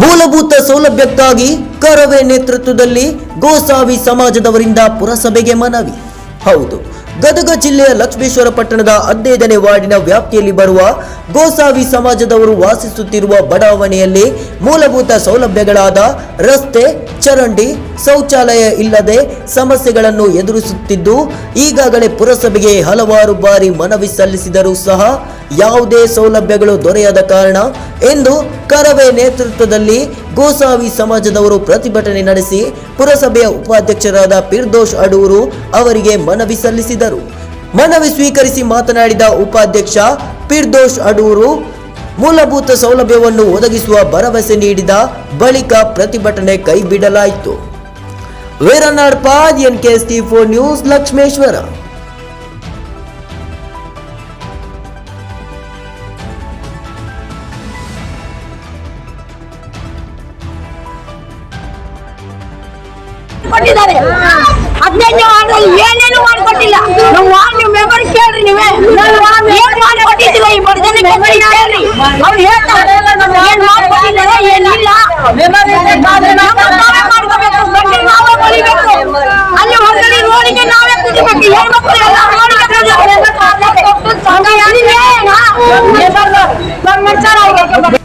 ಮೂಲಭೂತ ಸೌಲಭ್ಯಕ್ಕಾಗಿ ಕರವೇ ನೇತೃತ್ವದಲ್ಲಿ ಗೋಸಾವಿ ಸಮಾಜದವರಿಂದ ಪುರಸಭೆಗೆ ಮನವಿ. ಹೌದು, ಗದಗ ಜಿಲ್ಲೆಯ ಲಕ್ಷ್ಮೇಶ್ವರ ಪಟ್ಟಣದ ಹದಿನೈದನೇ ವಾರ್ಡಿನ ವ್ಯಾಪ್ತಿಯಲ್ಲಿ ಬರುವ ಗೋಸಾವಿ ಸಮಾಜದವರು ವಾಸಿಸುತ್ತಿರುವ ಬಡಾವಣೆಯಲ್ಲಿ ಮೂಲಭೂತ ಸೌಲಭ್ಯಗಳಾದ ರಸ್ತೆ, ಚರಂಡಿ, ಶೌಚಾಲಯ ಇಲ್ಲದೆ ಸಮಸ್ಯೆಗಳನ್ನು ಎದುರಿಸುತ್ತಿದ್ದು, ಈಗಾಗಲೇ ಪುರಸಭೆಗೆ ಹಲವಾರು ಬಾರಿ ಮನವಿ ಸಲ್ಲಿಸಿದರೂ ಸಹ ಯಾವುದೇ ಸೌಲಭ್ಯಗಳು ದೊರೆಯದ ಕಾರಣ ಎಂದು ಕರವೇ ನೇತೃತ್ವದಲ್ಲಿ ಗೋಸಾವಿ ಸಮಾಜದವರು ಪ್ರತಿಭಟನೆ ನಡೆಸಿ ಪುರಸಭೆಯ ಉಪಾಧ್ಯಕ್ಷರಾದ ಪಿರ್ದೋಷ್ ಅಡೂರು ಅವರಿಗೆ ಮನವಿ ಸಲ್ಲಿಸಿದರು. ಮನವಿ ಸ್ವೀಕರಿಸಿ ಮಾತನಾಡಿದ ಉಪಾಧ್ಯಕ್ಷ ಪಿರ್ದೋಷ್ ಅಡೂರು, ಮೂಲಭೂತ ಸೌಲಭ್ಯವನ್ನು ಒದಗಿಸುವ ಭರವಸೆ ನೀಡಿದ ಬಳಿಕ ಪ್ರತಿಭಟನೆ ಕೈಬಿಡಲಾಯಿತು. ವೀರನಾಡ್ ಪಾದ್ ಎನ್ ಕೆ ನ್ಯೂಸ್ ಲಕ್ಷ್ಮೇಶ್ವರ. ಕೊಟ್ಟಿದ್ದಾರೆ ಹದಿನೈದನೇ ವಾರ್ಡಲ್ಲಿ ಏನೇನು ಮಾಡಿಕೊಟ್ಟಿಲ್ಲ. ನಮ್ಮ ವಾರ್ಡ್ ಮೆಂಬರ್ ಕೇಳ್ರಿ ನೀವೇ. ಏನ್ ಮಾಡಿಕೊಟ್ಟಿದ್ದಿಲ್ಲ ಈ ಬಡ ಜನಕ್ಕೆ ಕೇಳ್ರಿ. ಅವ್ರು ಹೇಳ್ತಾರೆ ಏನ್ ಮಾಡಿಕೊಟ್ಟಿದ್ದಾರೆ ಏನಿಲ್ಲ. ಮಾಡ್ಕೋಬೇಕು. ನಾವೇ ಅಲ್ಲಿ ಹೊರಗಡೆ ರೋಡಿಗೆ ನಾವೇ ಕುದಿಬೇಕು. ಎಲ್ಲ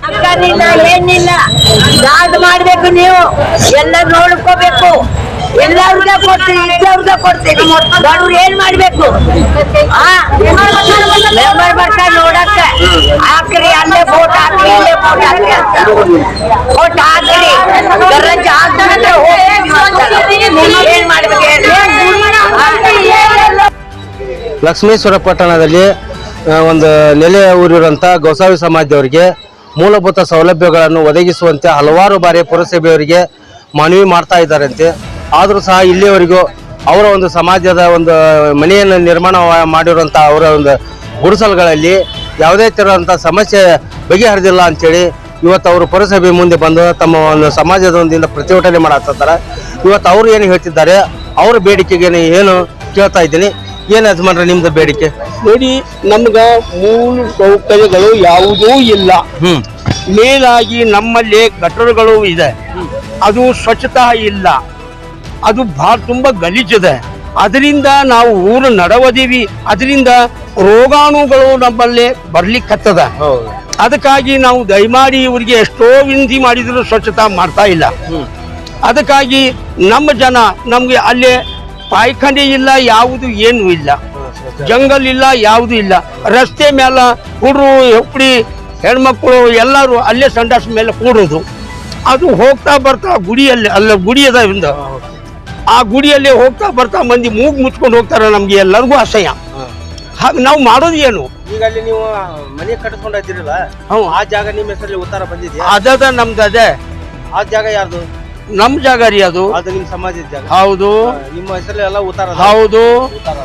ಸರ್ಕಾರಿಲ್ಲ ಏನಿಲ್ಲ ಯಾವ್ದು ಮಾಡ್ಬೇಕು ನೀವು ಎಲ್ಲ ನೋಡ್ಕೋಬೇಕು ಎಲ್ಲಾರ್ಗ ಕೊಡ್ತೀವಿ ಇದ್ದವ್ರಿಗೆ ಕೊಡ್ತೀವಿ ಬಡವ್ರು ಏನ್ ಮಾಡ್ಬೇಕು? ಮೆಂಬರ್ ಬರ್ತಾರೆ ನೋಡಕ್ಕ. ಹಾಕ್ರಿ, ಅಲ್ಲೇ ಫೋಟ್ ಹಾಕ್ರಿ, ಇಲ್ಲೇ ಫೋಟ್ ಹಾಕ್ರಿ ಅಂತ. ಫೋಟ್ ಹಾಕ್ರಿ. ಗರಜ್ ಹಾಕ್ತಾರೆ ಏನ್ ಮಾಡ್ಬೇಕು? ಲಕ್ಷ್ಮೇಶ್ವರ ಪಟ್ಟಣದಲ್ಲಿ ಒಂದು ನೆಲೆ ಊರಿರುವಂಥ ಗೋಸಾವಿ ಸಮಾಜದವರಿಗೆ ಮೂಲಭೂತ ಸೌಲಭ್ಯಗಳನ್ನು ಒದಗಿಸುವಂತೆ ಹಲವಾರು ಬಾರಿ ಪುರಸಭೆಯವರಿಗೆ ಮನವಿ ಮಾಡ್ತಾ ಇದ್ದಾರಂತೆ. ಆದರೂ ಸಹ ಇಲ್ಲಿಯವರೆಗೂ ಅವರ ಒಂದು ಸಮಾಜದ ಒಂದು ಮನೆಯನ್ನು ನಿರ್ಮಾಣ ಮಾಡಿರುವಂಥ ಅವರ ಒಂದು ಗುಡಿಸಲುಗಳಲ್ಲಿ ಯಾವುದೇ ಥರದಂಥ ಸಮಸ್ಯೆ ಬಗೆಹರಿದಿಲ್ಲ ಅಂಥೇಳಿ ಇವತ್ತು ಅವರು ಪುರಸಭೆ ಮುಂದೆ ಬಂದು ತಮ್ಮ ಒಂದು ಸಮಾಜದ ಒಂದಿಂದ ಪ್ರತಿಭಟನೆ ಮಾಡತ್ತಿದ್ದಾರೆ ಇವತ್ತು ಅವರು ಏನು ಹೇಳ್ತಿದ್ದಾರೆ ಅವರ ಬೇಡಿಕೆಗೆ ಏನು ಕೇಳ್ತಾ ಇದ್ದೀನಿ. ಏನು ಯಜಮಾನ್ರೆ ನಿಮ್ದು ಬೇಡಿಕೆ? ನೋಡಿ ನಮ್ಗೆ ಮೂಲ ಸೌಕರ್ಯಗಳು ಯಾವುದೂ ಇಲ್ಲ. ಮೇಲಾಗಿ ನಮ್ಮಲ್ಲಿ ಗಟರುಗಳು ಇದೆ. ಅದು ಸ್ವಚ್ಛತಾ ಇಲ್ಲ. ಅದು ಬಹಳ ತುಂಬಾ ಗಲೀಜಿದೆ. ಅದರಿಂದ ನಾವು ಊರು ನಡವದೀವಿ. ಅದರಿಂದ ರೋಗಾಣುಗಳು ನಮ್ಮಲ್ಲಿ ಬರ್ಲಿಕ್ಕತ್ತದ. ಅದಕ್ಕಾಗಿ ನಾವು ದಯಮಾಡಿ ಇವರಿಗೆ ಎಷ್ಟೋ ವಿನಂತಿ ಮಾಡಿದ್ರು ಸ್ವಚ್ಛತಾ ಮಾಡ್ತಾ ಇಲ್ಲ. ಅದಕ್ಕಾಗಿ ನಮ್ಮ ಜನ ನಮ್ಗೆ ಅಲ್ಲಿ ಪಾಯ್ಖಾನೆ ಇಲ್ಲ ಯಾವುದು ಏನು ಇಲ್ಲ. ಜಂಗಲ್ ಇಲ್ಲ ಯಾವುದು ಇಲ್ಲ. ರಸ್ತೆ ಮೇಲೆ ಹುಡ್ರು ಹೆಪ್ಪಡಿ ಹೆಣ್ಮಕ್ಳು ಎಲ್ಲರೂ ಅಲ್ಲೇ ಸಂಡಾಸ್ ಮೇಲೆ ಕೂಡೋದು. ಅದು ಹೋಗ್ತಾ ಬರ್ತಾ ಗುಡಿಯಲ್ಲಿ ಅಲ್ಲ ಗುಡಿ ಅದ ಆ ಗುಡಿಯಲ್ಲಿ ಹೋಗ್ತಾ ಬರ್ತಾ ಮಂದಿ ಮೂಗ್ ಮುಚ್ಕೊಂಡು ಹೋಗ್ತಾರೆ ನಮ್ಗೆ ಎಲ್ಲರಿಗೂ ಅಸಹ್ಯ ಹಾಗೆ ನಾವು ಮಾಡೋದು ಏನು? ಈಗ ಅಲ್ಲಿ ನೀವು ಮನೆ ಕಟ್ಕೊಂಡಿರಲ್ಲ ಹ್ಞೂ. ಆ ಜಾಗ ನಿಮ್ಮ ಹೆಸರಲ್ಲಿ ಉತ್ತರ ಬಂದಿದೆ ಅದ ನಮ್ದು ಅದೇ. ಆ ಜಾಗ ಯಾರ್ದು? ನಮ್ಮ ಜಾಗ ರೀ ಅದು. ಅದು ನಿಮ್ಮ ಸಮಾಜದ ಜಾಗ. ಹೌದು. ನಿಮ್ಮ ಹೆಸರಲ್ಲಿ ಎಲ್ಲ ಉತ್ತರ ಹೌದು. ಉತ್ತರ.